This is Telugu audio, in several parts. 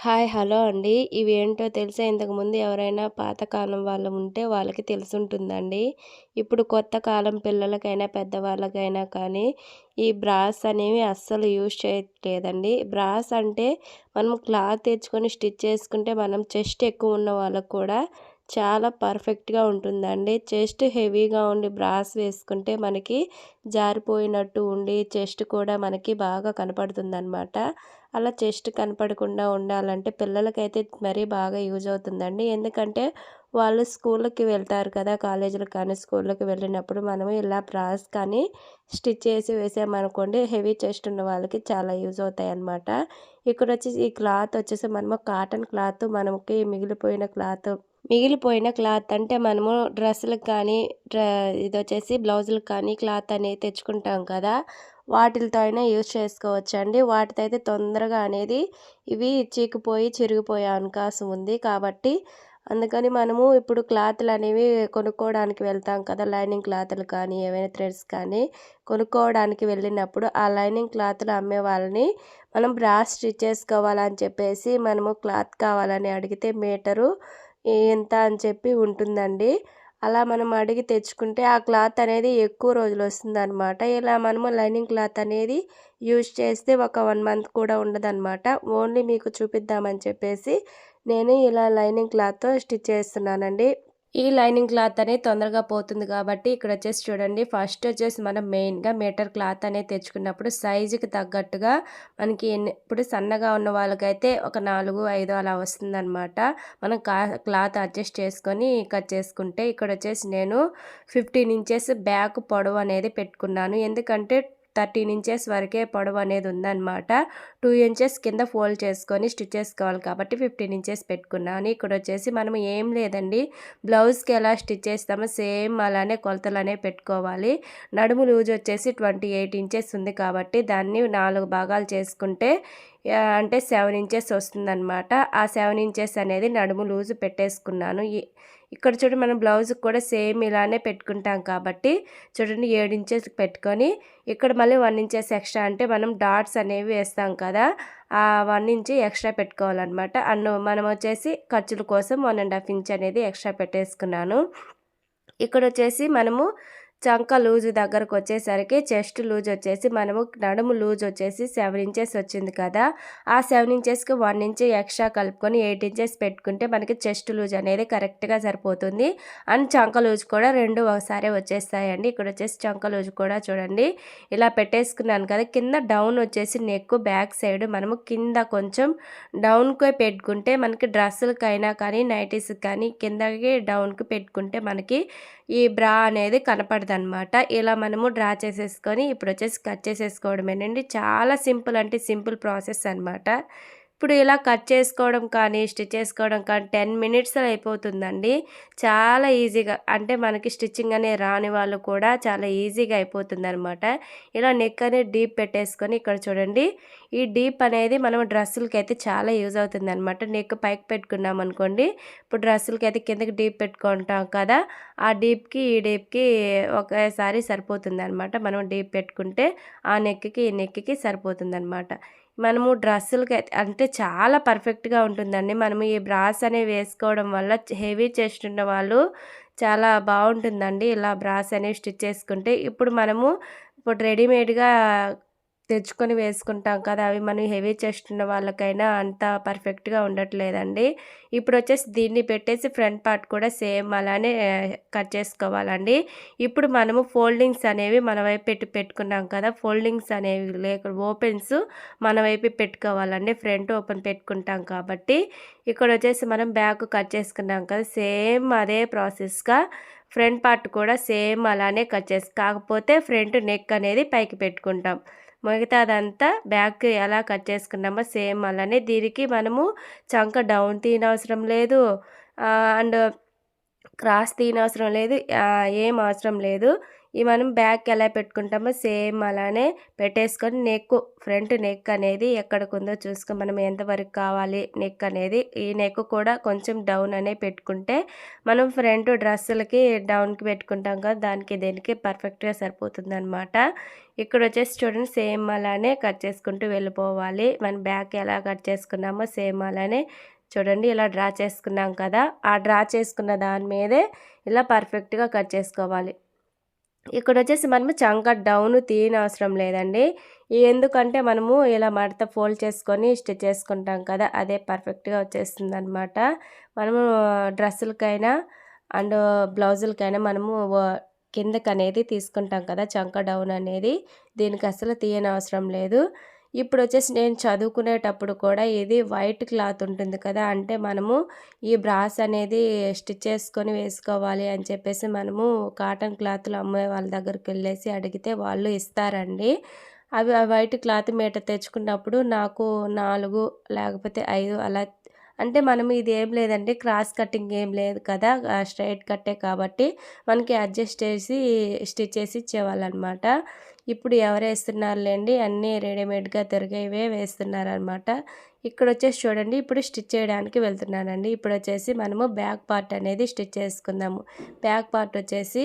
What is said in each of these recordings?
హాయ్ హలో అండి. ఇవి ఏంటో తెలిసే ఇంతకుముందు ఎవరైనా పాతకాలం వాళ్ళు ఉంటే వాళ్ళకి తెలుసుంటుందండి. ఇప్పుడు కొత్త కాలం పిల్లలకైనా పెద్దవాళ్ళకైనా కానీ ఈ బ్రాస్ అనేవి అస్సలు యూజ్ చేయట్లేదండి. బ్రాస్ అంటే మనం క్లాత్ తెచ్చుకొని స్టిచ్ చేసుకుంటే మనం చెస్ట్ ఎక్కువ ఉన్న వాళ్ళకు కూడా చాలా పర్ఫెక్ట్గా ఉంటుందండి. చెస్ట్ హెవీగా ఉండి బ్రాస్ వేసుకుంటే మనకి జారిపోయినట్టు ఉండి చెస్ట్ కూడా మనకి బాగా కనపడుతుందనమాట. అలా చెస్ట్ కనపడకుండా ఉండాలంటే పిల్లలకైతే మరీ బాగా యూజ్ అవుతుందండి. ఎందుకంటే వాళ్ళు స్కూళ్ళకి వెళ్తారు కదా కాలేజీలకు కానీ స్కూళ్ళకి వెళ్ళినప్పుడు మనము ఇలా బ్రాస్ కానీ స్టిచ్ చేసి వేసామనుకోండి హెవీ చెస్ట్ ఉన్న వాళ్ళకి చాలా యూజ్ అవుతాయి అన్నమాట ఇక్కడ వచ్చేసి ఈ క్లాత్ వచ్చేసి మనము కాటన్ క్లాత్ మనకి మిగిలిపోయిన క్లాత్ మిగిలిపోయిన క్లాత్ అంటే మనము డ్రెస్సులకు కానీ ఇది వచ్చేసి బ్లౌజులకు కానీ క్లాత్ అనేది తెచ్చుకుంటాం కదా. వాటితో అయినా యూజ్ చేసుకోవచ్చు అండి వాటితో అయితే తొందరగా అనేది ఇవి చీకిపోయి చిరిగిపోయే అవకాశం ఉంది కాబట్టి. అందుకని మనము ఇప్పుడు క్లాత్లు అనేవి కొనుక్కోవడానికి వెళ్తాం కదా. లైనింగ్ క్లాత్లు కానీ ఏవైనా థ్రెడ్స్ కానీ కొనుక్కోవడానికి వెళ్ళినప్పుడు ఆ లైనింగ్ క్లాత్లు అమ్మే వాళ్ళని మనం బ్రాస్ స్టిచ్ చేసుకోవాలని చెప్పేసి మనము క్లాత్ కావాలని అడిగితే మీటరు ఎంత అని చెప్పి ఉంటుందండి. అలా మనం అడిగి తెచ్చుకుంటే ఆ క్లాత్ అనేది ఎక్కువ రోజులు వస్తుందన్నమాట. ఇలా మనము లైనింగ్ క్లాత్ అనేది యూజ్ చేస్తే ఒక వన్ మంత్ కూడా ఉండదన్నమాట. ఓన్లీ మీకు చూపిద్దామని చెప్పేసి నేను ఇలా లైనింగ్ క్లాత్తో స్టిచ్ చేస్తున్నానండి. ఈ లైనింగ్ క్లాత్ అనేది తొందరగా పోతుంది కాబట్టి ఇక్కడ వచ్చేసి చూడండి. ఫస్ట్ వచ్చేసి మనం మెయిన్గా మీటర్ క్లాత్ అనేది తెచ్చుకున్నప్పుడు సైజుకి తగ్గట్టుగా మనకి ఇప్పుడు సన్నగా ఉన్న వాళ్ళకైతే ఒక నాలుగు ఐదు అలా వస్తుందన్నమాట. మనం క్లాత్ అడ్జస్ట్ చేసుకొని కట్ చేసుకుంటే ఇక్కడ వచ్చేసి నేను ఫిఫ్టీన్ ఇంచెస్ బ్యాక్ పొడవు అనేది పెట్టుకున్నాను. ఎందుకంటే థర్టీన్ ఇంచెస్ వరకే పొడవు అనేది ఉందన్నమాట. టూ ఇంచెస్ కింద ఫోల్డ్ చేసుకొని స్టిచ్ చేసుకోవాలి కాబట్టి ఫిఫ్టీన్ ఇంచెస్ పెట్టుకున్నాను. ఇక్కడ వచ్చేసి మనం ఏం లేదండి. బ్లౌజ్కి ఎలా స్టిచ్ చేస్తామో సేమ్ అలానే కొలతలనే పెట్టుకోవాలి. నడుము లూజ్ వచ్చేసి ట్వంటీ ఎయిట్ ఇంచెస్ ఉంది కాబట్టి దాన్ని నాలుగు భాగాలు చేసుకుంటే అంటే సెవెన్ ఇంచెస్ వస్తుందన్నమాట. ఆ సెవెన్ ఇంచెస్ అనేది నడుము లూజు పెట్టేసుకున్నాను. ఇక్కడ చూడండి మనం బ్లౌజ్కి కూడా సేమ్ ఇలానే పెట్టుకుంటాం కాబట్టి చూడండి ఏడు ఇంచెస్ పెట్టుకొని ఇక్కడ మళ్ళీ వన్ ఇంచెస్ ఎక్స్ట్రా అంటే మనం డాట్స్ అనేవి వేస్తాం కదా ఆ వన్ ఇంచ్ ఎక్స్ట్రా పెట్టుకోవాలన్నమాట. అన్ను మనం వచ్చేసి ఖర్చుల కోసం వన్ అండ్ హాఫ్ ఇంచ్ అనేది ఎక్స్ట్రా పెట్టేసుకున్నాను. ఇక్కడ వచ్చేసి మనము చంక లూజ్ దగ్గరకు వచ్చేసరికి చెస్ట్ లూజ్ వచ్చేసి మనము నడుము లూజ్ వచ్చేసి సెవెన్ ఇంచెస్ వచ్చింది కదా. ఆ సెవెన్ ఇంచెస్కి వన్ ఇంచ్ ఎక్స్ట్రా కలుపుకొని ఎయిట్ ఇంచెస్ పెట్టుకుంటే మనకి చెస్ట్ లూజ్ అనేది కరెక్ట్గా సరిపోతుంది. అండ్ చంక లూజ్ కూడా రెండు ఒకసారి వచ్చేస్తాయండి. ఇక్కడ వచ్చేసి చంక లూజ్ కూడా చూడండి. ఇలా పెట్టేసుకున్నాను కదా. కింద డౌన్ వచ్చేసి నెక్ బ్యాక్ సైడ్ మనము కింద కొంచెం డౌన్కి పెట్టుకుంటే మనకి డ్రెస్సులకైనా కానీ నైటీస్కి కానీ కిందకి డౌన్కి పెట్టుకుంటే మనకి ఈ బ్రా అనేది కనపడదు. అనమాట ఇలా మనము డ్రా చేసేసుకొని ఇప్పుడు వచ్చేసి కట్ చేసేసుకోవడమేనండి. చాలా సింపుల్ అంటే సింపుల్ ప్రాసెస్ అనమాట. ఇప్పుడు ఇలా కట్ చేసుకోవడం కానీ స్టిచ్ చేసుకోవడం కానీ టెన్ మినిట్స్ అయిపోతుందండి. చాలా ఈజీగా అంటే మనకి స్టిచ్చింగ్ అనే రాని వాళ్ళు కూడా చాలా ఈజీగా అయిపోతుంది అనమాట ఇలా నెక్ అనేది డీప్ పెట్టేసుకొని ఇక్కడ చూడండి. ఈ డీప్ అనేది మనం డ్రెస్సులకి అయితే చాలా యూజ్ అవుతుంది అనమాట నెక్ పైకి పెట్టుకున్నాం అనుకోండి ఇప్పుడు డ్రెస్సులకి అయితే కిందకి డీప్ పెట్టుకుంటాం కదా ఆ డీప్కి ఈ డీప్కి ఒకేసారి సరిపోతుంది అనమాట మనం డీప్ పెట్టుకుంటే ఆ నెక్కి ఈ నెక్కి సరిపోతుంది అనమాట మనము డ్రెస్సులకి అంటే చాలా పర్ఫెక్ట్గా ఉంటుందండి. మనము ఈ బ్రాస్ అనేవి వేసుకోవడం వల్ల హెవీ చెస్ట్ ఉన్న వాళ్ళు చాలా బాగుంటుందండి. ఇలా బ్రాస్ అనేవి స్టిచ్ చేసుకుంటే. ఇప్పుడు మనము ఇప్పుడు రెడీమేడ్గా తెచ్చుకొని వేసుకుంటాం కదా అవి మనం హెవీ చెస్ట్ ఉన్న వాళ్ళకైనా అంత పర్ఫెక్ట్గా ఉండట్లేదండి. ఇప్పుడు వచ్చేసి దీన్ని పెట్టేసి ఫ్రంట్ పార్ట్ కూడా సేమ్ అలానే కట్ చేసుకోవాలండి. ఇప్పుడు మనము ఫోల్డింగ్స్ అనేవి మన వైపు పెట్టి పెట్టుకున్నాం కదా ఫోల్డింగ్స్ అనేవి లేక ఓపెన్స్ మన వైపు పెట్టుకోవాలండి. ఫ్రంట్ ఓపెన్ పెట్టుకుంటాం కాబట్టి. ఇక్కడ వచ్చేసి మనం బ్యాక్ కట్ చేసుకున్నాం కదా సేమ్ అదే ప్రాసెస్గా ఫ్రంట్ పార్ట్ కూడా సేమ్ అలానే కట్ చేసి కాకపోతే ఫ్రంట్ నెక్ అనేది పైకి పెట్టుకుంటాం. మిగతాదంతా బ్యాక్ ఎలా కట్ చేసుకున్నామో సేమ్ అలానే దీనికి మనము చంక డౌన్ తీయనవసరం లేదు. అండ్ క్రాస్ తీయనవసరం లేదు. ఏం అవసరం లేదు. ఈ మనం బ్యాక్ ఎలా పెట్టుకుంటామో సేమ్ అలానే పెట్టేసుకొని నెక్ ఫ్రంట్ నెక్ అనేది ఎక్కడికి ఉందో చూసుకొని మనం ఎంతవరకు కావాలి నెక్ అనేది ఈ నెక్ కూడా కొంచెం డౌన్ అనే పెట్టుకుంటే మనం ఫ్రంట్ డ్రెస్సులకి డౌన్కి పెట్టుకుంటాం కదా దానికి దేనికి పర్ఫెక్ట్గా సరిపోతుంది అనమాట ఇక్కడ వచ్చేసి చూడండి సేమ్ అలానే కట్ చేసుకుంటూ వెళ్ళిపోవాలి. మన బ్యాక్ ఎలా కట్ చేసుకున్నామో సేమ్ అలానే చూడండి ఇలా డ్రా చేసుకున్నాం కదా ఆ డ్రా చేసుకున్న దాని మీదే ఇలా పర్ఫెక్ట్గా కట్ చేసుకోవాలి. ఇక్కడ వచ్చేసి మనము చంక డౌన్ తీయని అవసరం లేదండి. ఎందుకంటే మనము ఇలా మడత ఫోల్డ్ చేసుకొని స్టిచ్ చేసుకుంటాం కదా అదే పర్ఫెక్ట్గా వచ్చేస్తుంది అనమాట మనము డ్రెస్సులకైనా అండ్ బ్లౌజులకైనా మనము కిందకి అనేది తీసుకుంటాం కదా చంక డౌన్ అనేది. దీనికి అసలు తీయని అవసరం లేదు. ఇప్పుడు వచ్చేసి నేను చదువుకునేటప్పుడు కూడా ఇది వైట్ క్లాత్ ఉంటుంది కదా అంటే మనము ఈ బ్రాస్ అనేది స్టిచ్ చేసుకొని వేసుకోవాలి అని చెప్పేసి మనము కాటన్ క్లాత్లు అమ్మే వాళ్ళ దగ్గరికి వెళ్ళేసి అడిగితే వాళ్ళు ఇస్తారండి. అవి వైట్ క్లాత్ మీట తెచ్చుకున్నప్పుడు నాకు నాలుగు లేకపోతే ఐదు అలా అంటే మనం ఇది ఏం లేదండి క్రాస్ కటింగ్ ఏం లేదు కదా స్ట్రైట్ కట్టే కాబట్టి మనకి అడ్జస్ట్ చేసి స్టిచ్ చేసి ఇచ్చేవాళ్ళు అనమాట ఇప్పుడు ఎవరు వేస్తున్నారులేండి అన్నీ రెడీమేడ్గా దొరికేవే వేస్తున్నారనమాట. ఇక్కడ వచ్చేసి చూడండి ఇప్పుడు స్టిచ్ చేయడానికి వెళ్తున్నానండి. ఇప్పుడు వచ్చేసి మనము బ్యాక్ పార్ట్ అనేది స్టిచ్ చేసుకుందాము. బ్యాక్ పార్ట్ వచ్చేసి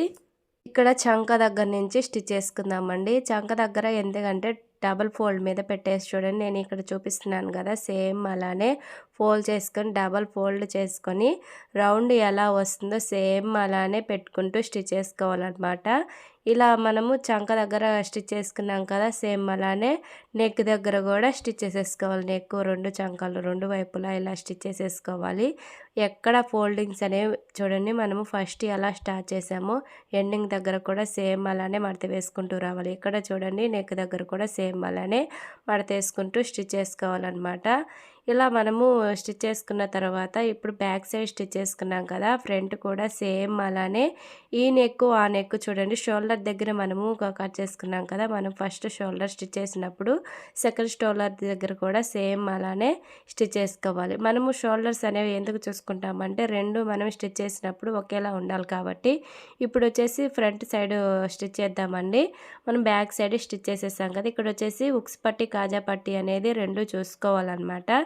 ఇక్కడ చంక దగ్గర నుంచి స్టిచ్ చేసుకుందామండి. చంక దగ్గర ఎందుకంటే డబల్ ఫోల్డ్ మీద పెట్టేసి చూడండి నేను ఇక్కడ చూపిస్తున్నాను కదా సేమ్ అలానే ఫోల్డ్ చేసుకొని డబల్ ఫోల్డ్ చేసుకొని రౌండ్ ఎలా వస్తుందో సేమ్ అలానే పెట్టుకుంటూ స్టిచ్ చేసుకోవాలన్నమాట. ఇలా మనము చంక దగ్గర స్టిచ్ చేసుకున్నాం కదా సేమ్ అలానే నెక్ దగ్గర కూడా స్టిచ్ చేసేసుకోవాలి. నెక్ రెండు చంకలు రెండు వైపులా ఇలా స్టిచ్ చేసేసుకోవాలి. ఎక్కడ ఫోల్డింగ్స్ అనేవి చూడండి మనము ఫస్ట్ ఎలా స్టార్ట్ చేసామో. ఎండింగ్ దగ్గర కూడా సేమ్ అలానే మడత వేసుకుంటూ రావాలి. ఇక్కడ చూడండి నెక్ దగ్గర కూడా సేమ్ అలానే మడత వేసుకుంటూ స్టిచ్ చేసుకోవాలన్నమాట. ఇలా మనము స్టిచ్ చేసుకున్న తర్వాత ఇప్పుడు బ్యాక్ సైడ్ స్టిచ్ చేసుకున్నాం కదా ఫ్రంట్ కూడా సేమ్ అలానే ఈ నెక్ ఆ నెక్ చూడండి షోల్డర్ దగ్గర మనము కట్ చేసుకున్నాం కదా మనం ఫస్ట్ షోల్డర్ స్టిచ్ చేసినప్పుడు సెకండ్ షోల్డర్ దగ్గర కూడా సేమ్ అలానే స్టిచ్ చేసుకోవాలి. మనము షోల్డర్స్ అనేవి ఎందుకు చూసుకుంటామంటే రెండు మనం స్టిచ్ చేసినప్పుడు ఒకేలా ఉండాలి కాబట్టి. ఇప్పుడు వచ్చేసి ఫ్రంట్ సైడ్ స్టిచ్ చేద్దామండి. మనం బ్యాక్ సైడ్ స్టిచ్ చేసేసాం కదా ఇక్కడ వచ్చేసి ఉక్స్ పట్టి కాజా పట్టి అనేది రెండు చూసుకోవాలన్నమాట.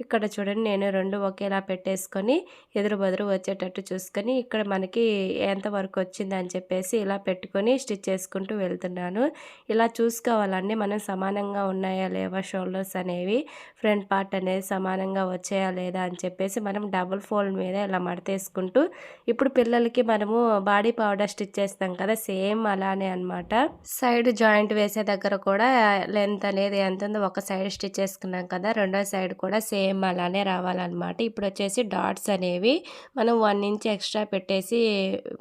ఇక్కడ చూడండి నేను రెండు ఒకేలా పెట్టేసుకొని ఎదురు బదురు వచ్చేటట్టు చూసుకొని ఇక్కడ మనకి ఎంతవరకు వచ్చిందని చెప్పేసి ఇలా పెట్టుకొని స్టిచ్ చేసుకుంటూ వెళ్తున్నాను. ఇలా చూసుకోవాలండి. మనం సమానంగా ఉన్నాయా లేవా షోల్డర్స్ అనేవి ఫ్రంట్ పార్ట్ అనేది సమానంగా వచ్చాయా లేదా అని చెప్పేసి మనం డబుల్ ఫోల్డ్ మీద ఇలా మడతేసుకుంటూ ఇప్పుడు పిల్లలకి మనము బాడీ పౌడర్ స్టిచ్ చేస్తాం కదా సేమ్ అలానే అనమాట సైడ్ జాయింట్ వేసే దగ్గర కూడా లెంత్ అనేది ఎంత ఉందో ఒక సైడ్ స్టిచ్ చేసుకున్నాం కదా రెండో సైడ్ కూడా సేమ్ అలానే రావాలన్నమాట. ఇప్పుడు వచ్చేసి డాట్స్ అనేవి మనం వన్ ఇంచ్ ఎక్స్ట్రా పెట్టేసి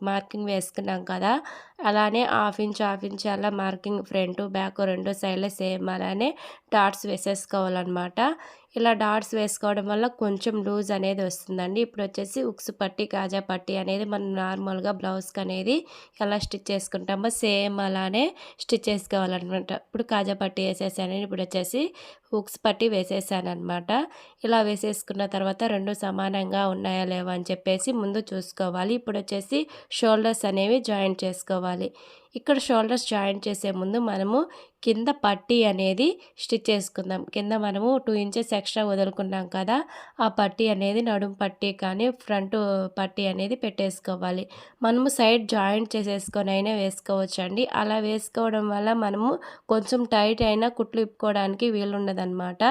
మార్కింగ్ వేసుకున్నాం కదా అలానే హాఫ్ ఇంచ్ హాఫ్ ఇంచ్ అలా మార్కింగ్ ఫ్రంట్ బ్యాక్ రెండు సైడ్లో సేమ్ అలానే డాట్స్ వేసేసుకోవాలన్నమాట. ఇలా డాట్స్ వేసుకోవడం వల్ల కొంచెం లూజ్ అనేది వస్తుందండి. ఇప్పుడు వచ్చేసి ఉక్స్ పట్టి కాజా పట్టి అనేది మనం నార్మల్గా బ్లౌజ్కి అనేది ఎలా స్టిచ్ చేసుకుంటామో సేమ్ అలానే స్టిచ్ చేసుకోవాలన్నమాట. ఇప్పుడు కాజా పట్టి వేసేసాను. ఇప్పుడు వచ్చేసి ఉక్స్ పట్టి వేసేసాను అనమాట ఇలా వేసేసుకున్న తర్వాత రెండు సమానంగా ఉన్నాయా లేవా అని చెప్పేసి ముందు చూసుకోవాలి. ఇప్పుడు వచ్చేసి షోల్డర్స్ అనేవి జాయింట్ చేసుకోవాలి. ఇక్కడ షోల్డర్స్ జాయింట్ చేసే ముందు మనము కింద పట్టీ అనేది స్టిచ్ చేసుకుందాం. కింద మనము టూ ఇంచెస్ ఎక్స్ట్రా వదులుకున్నాం కదా ఆ పట్టీ అనేది నడుము పట్టీ కానీ ఫ్రంట్ పట్టీ అనేది పెట్టేసుకోవాలి. మనము సైడ్ జాయింట్ చేసేసుకొని అయినా వేసుకోవచ్చండి. అలా వేసుకోవడం వల్ల మనము కొంచెం టైట్ అయినా కుట్లు ఇప్పుకోవడానికి వీలుండదనమాట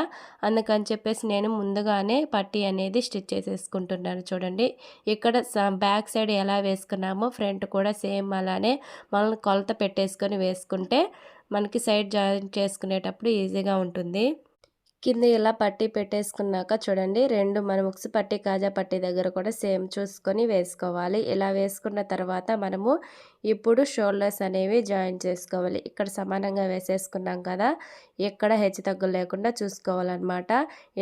అందుకని చెప్పేసి నేను ముందుగానే పట్టీ అనేది స్టిచ్ చేసేసుకుంటున్నాను చూడండి. ఇక్కడ బ్యాక్ సైడ్ ఎలా వేసుకున్నామో ఫ్రంట్ కూడా సేమ్ అలానే మనల్ని కొలత పెట్టేసుకొని వేసుకుంటే మనకి సైడ్ జాయిన్ చేసుకునేటప్పుడు ఈజీగా ఉంటుంది. కింద ఇలా పట్టి పెట్టేసుకున్నాక చూడండి రెండు మన ముక్స్ పట్టి కాజా పట్టి దగ్గర కూడా సేమ్ చూసుకొని వేసుకోవాలి. ఇలా వేసుకున్న తర్వాత మనము ఇప్పుడు షోల్డర్స్ అనేవి జాయిన్ చేసుకోవాలి. ఇక్కడ సమానంగా వేసేసుకున్నాం కదా ఎక్కడ హెచ్చు తగ్గులు లేకుండా చూసుకోవాలన్నమాట.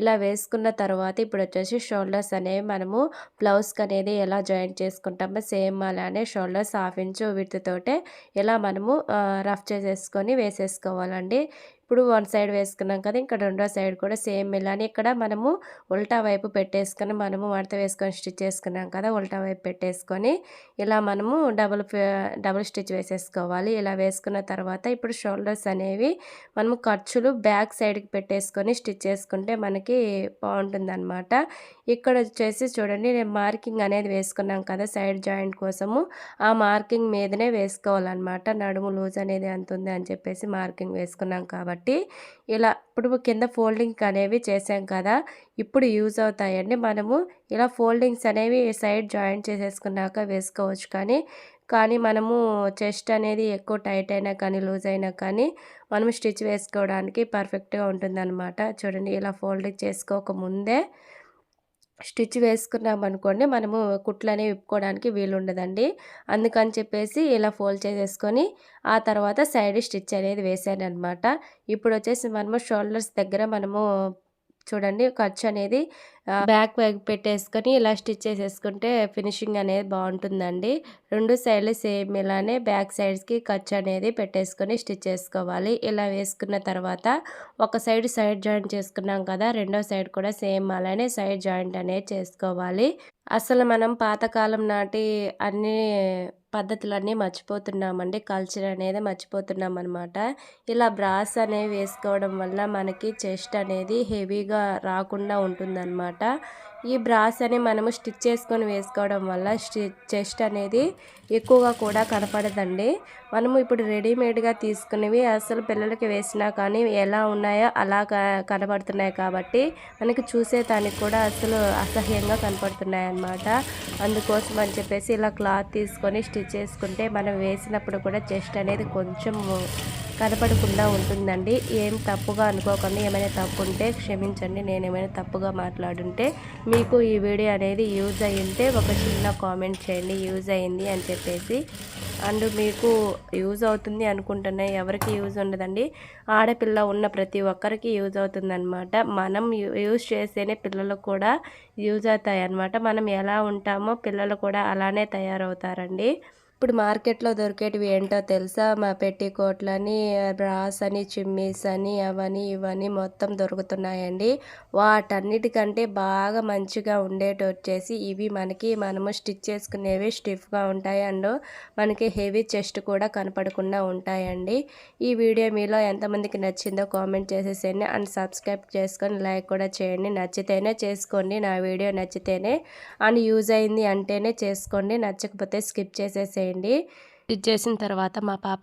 ఇలా వేసుకున్న తర్వాత ఇప్పుడు వచ్చేసి షోల్డర్స్ అనేవి మనము బ్లౌజ్కి అనేది ఎలా జాయిన్ చేసుకుంటామో సేమ్ అలానే షోల్డర్స్ హాఫ్ ఇంచు వీటితోటే ఇలా మనము రఫ్ చేసేసుకొని వేసేసుకోవాలండి. ఇప్పుడు వన్ సైడ్ వేసుకున్నాం కదా ఇంకా రెండో సైడ్ కూడా సేమ్ ఇలానే ఇక్కడ మనము ఉల్టా వైపు పెట్టేసుకొని మనము మడత వేసుకొని స్టిచ్ చేసుకున్నాం కదా ఉల్టా వైపు పెట్టేసుకొని ఇలా మనము డబుల్ డబుల్ స్టిచ్ వేసేసుకోవాలి. ఇలా వేసుకున్న తర్వాత ఇప్పుడు షోల్డర్స్ అనేవి మనము కట్ ఖర్చులు బ్యాక్ సైడ్కి పెట్టేసుకొని స్టిచ్ చేసుకుంటే మనకి బాగుంటుందన్నమాట. ఇక్కడ వచ్చేసి చూడండి నేను మార్కింగ్ అనేది వేసుకున్నాం కదా సైడ్ జాయింట్ కోసము. ఆ మార్కింగ్ మీదనే వేసుకోవాలన్నమాట. నడుము లూజ్ అనేది ఎంత ఉంది అని చెప్పేసి మార్కింగ్ వేసుకున్నాం కాబట్టి. ఇలా ఇప్పుడు కింద ఫోల్డింగ్ అనేవి చేసాం కదా. ఇప్పుడు యూజ్ అవుతాయండి. మనము ఇలా ఫోల్డింగ్స్ అనేవి సైడ్ జాయింట్ చేసేసుకున్నాక వేసుకోవచ్చు కానీ కానీ మనము చెస్ట్ అనేది ఎక్కువ టైట్ అయినా కానీ లూజ్ అయినా కానీ మనం స్టిచ్ వేసుకోవడానికి పర్ఫెక్ట్గా ఉంటుందన్నమాట. చూడండి ఇలా ఫోల్డింగ్ చేసుకోకముందే స్టిచ్ వేసుకున్నాం అనుకోండి మనము కుట్లు అనేవి విప్పుకోవడానికి వీలు ఉండదండి. అందుకని చెప్పేసి ఇలా ఫోల్డ్ చేసేసుకొని ఆ తర్వాత సైడ్ స్టిచ్ అనేది వేసాను అనమాట ఇప్పుడు వచ్చేసి మనము షోల్డర్స్ దగ్గర మనము చూడండి. ఖర్చు అనేది బ్యాక్ బ్యాగ్ పెట్టేసుకొని ఇలా స్టిచ్ చేసేసుకుంటే ఫినిషింగ్ అనేది బాగుంటుందండి. రెండు సైడ్లు సేమ్ ఇలానే బ్యాక్ సైడ్స్కి ఖర్చు అనేది పెట్టేసుకొని స్టిచ్ చేసుకోవాలి. ఇలా వేసుకున్న తర్వాత ఒక సైడ్ సైడ్ జాయింట్ చేసుకున్నాం కదా రెండో సైడ్ కూడా సేమ్ అలానే సైడ్ జాయింట్ అనేది చేసుకోవాలి. అసలు మనం పాతకాలం నాటి అన్ని పద్ధతులన్నీ మర్చిపోతున్నామండి. కల్చర్ అనేది మర్చిపోతున్నాం అనమాట ఇలా బ్రాస్ అనేవి వేసుకోవడం వల్ల మనకి చెస్ట్ అనేది హెవీగా రాకుండా ఉంటుందన్నమాట. ఈ బ్రాస్ అని మనము స్టిచ్ చేసుకొని వేసుకోవడం వల్ల చెస్ట్ అనేది ఎక్కువగా కూడా కనపడదండి. మనము ఇప్పుడు రెడీమేడ్గా తీసుకునేవి అసలు పిల్లలకి వేసినా కానీ ఎలా ఉన్నాయో అలా కనపడుతున్నాయి కాబట్టి మనకి చూసేదానికి కూడా అసలు అసహ్యంగా కనపడుతున్నాయి అన్నమాట. అందుకోసం అని చెప్పేసి ఇలా క్లాత్ తీసుకొని స్టిచ్ చేసుకుంటే మనం వేసినప్పుడు కూడా చెస్ట్ అనేది కొంచెం కనపడకుండా ఉంటుందండి. ఏం తప్పుగా అనుకోకండి. ఏమైనా తప్పు ఉంటే క్షమించండి. నేను ఏమైనా తప్పుగా మాట్లాడుంటే మీకు ఈ వీడియో అనేది యూజ్ అయ్యింటే ఒక చిన్న కామెంట్ చేయండి. యూజ్ అయింది అని చెప్పేసి. అండ్ మీకు యూజ్ అవుతుంది అనుకుంటున్నా ఎవరికి యూజ్ ఉండదండి. ఆడపిల్ల ఉన్న ప్రతి ఒక్కరికి యూజ్ అవుతుందన్నమాట. మనం యూజ్ చేస్తేనే పిల్లలకు కూడా యూజ్ అవుతాయి అన్నమాట మనం ఎలా ఉంటామో పిల్లలు కూడా అలానే తయారవుతారండి. ఇప్పుడు మార్కెట్లో దొరికేటివి ఏంటో తెలుసా? మా పెట్టికోట్లని బ్రాస్ అని చిమ్మీస్ అని అవని ఇవని మొత్తం దొరుకుతున్నాయండి. వాటన్నిటికంటే బాగా మంచిగా ఉండేటి వచ్చేసి ఇవి మనకి మనము స్టిచ్ చేసుకునేవి స్టిఫ్గా ఉంటాయి. అండ్ మనకి హెవీ చెస్ట్ కూడా కనపడకుండా ఉంటాయండి. ఈ వీడియో మీలో ఎంతమందికి నచ్చిందో కామెంట్ చేసేసేయండి. అండ్ సబ్స్క్రైబ్ చేసుకొని లైక్ కూడా చేయండి. నచ్చితేనే చేసుకోండి. నా వీడియో నచ్చితేనే అండ్ యూజ్ అయింది అంటేనే చేసుకోండి. నచ్చకపోతే స్కిప్ చేసేసేయండి. ఇది చేసిన తర్వాత మా పాప